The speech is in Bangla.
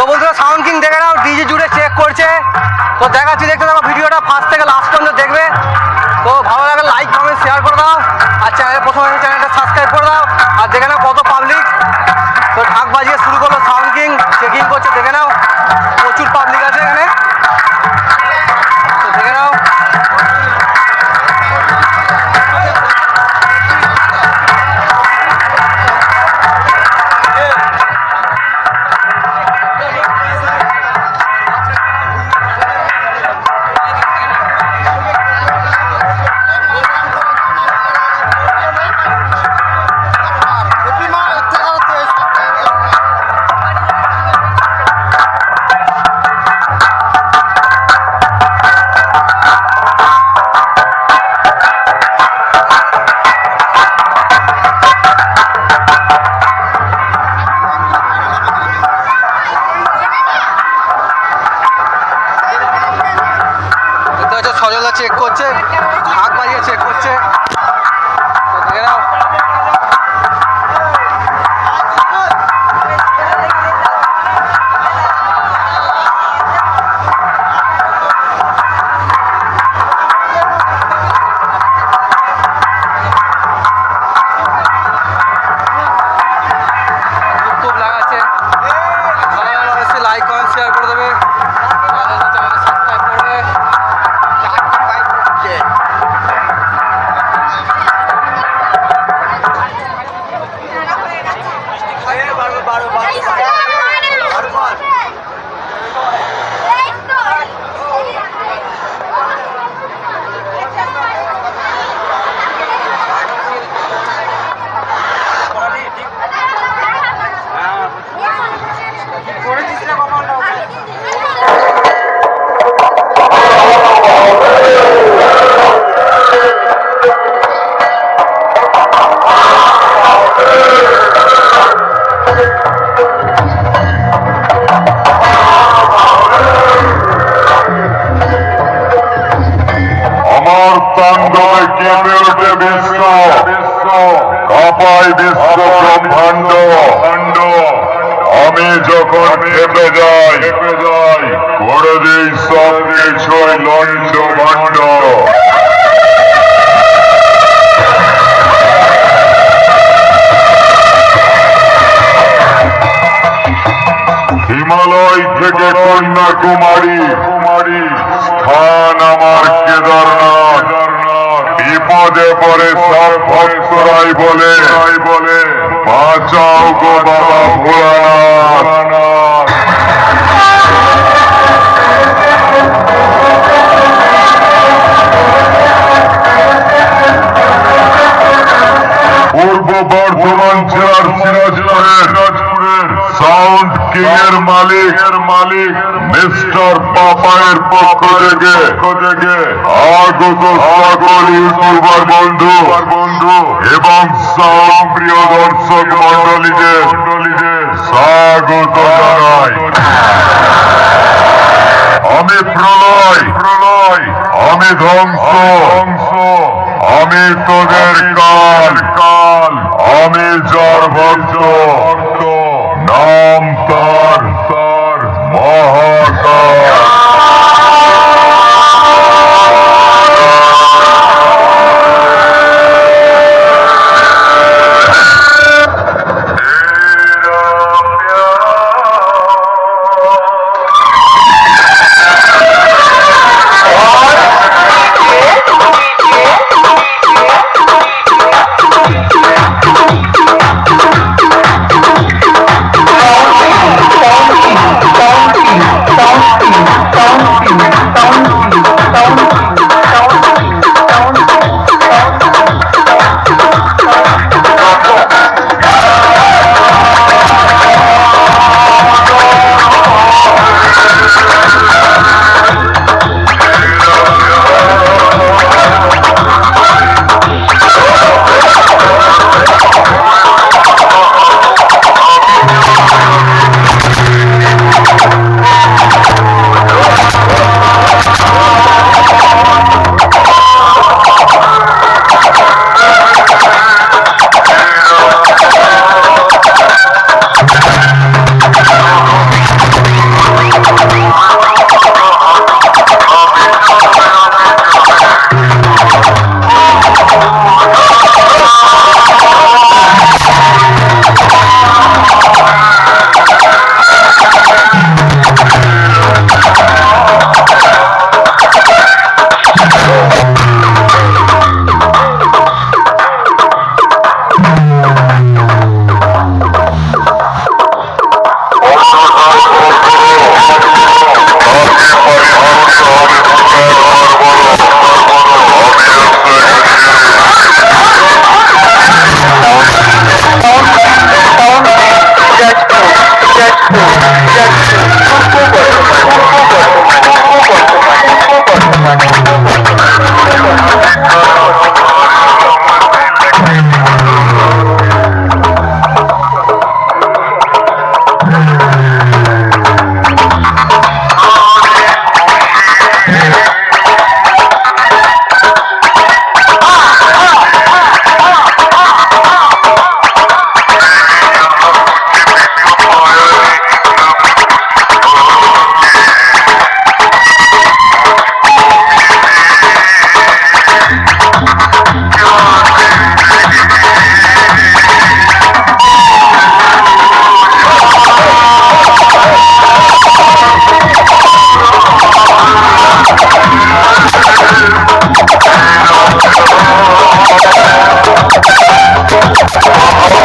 তো বন্ধুরা সাউন্ড কিং দেখে নাও ডিজি জুড়ে চেক করছে। তো দেখাচ্ছি, দেখতে থাকো ভিডিওটা ফার্স্ট থেকে লাস্ট পর্যন্ত দেখবে। তো ভালো লাগলে লাইক কমেন্ট শেয়ার করে দাও। আর চ্যানেলে প্রথমে চ্যানেলটা সাবস্ক্রাইব করে দাও। আর দেখে নাও কত পাবলিক তো ঢাক বাজিয়ে শুরু করল সাউন্ড কিং চেকিং করছে, দেখে নাও। সজলা কেঁপে ওঠে বিশ্ব কাপায় বিশ্ব ব্রহ্মাণ্ড আমি যখন যাই করে দিই সব কিছুই লঞ্চ ভাণ্ড হিমালয় থেকে কন্যাকুমারী কুমারী স্থান আমার কেদারনাথ। বিপদে পরে সব ভক্তরাই বলে বলে বাঁচাও গো বাবা ভোলানাথ। পূর্ব বর্ধমান জেলার কিং এর মালিক এর মালিক, মিস্টার পাপায়ের পক্ষ থেকে আগত সকল ইউটিউবার বন্ধু বন্ধু এবং প্রিয় দর্শক মন্ডলীদের স্বাগত জানাই। আমি প্রলয় প্রলয় আমি ধ্বংস ধ্বংস আমি তোদের কাল কাল আমি যার ভক্ত নাম তার তার মহাকাল Oh,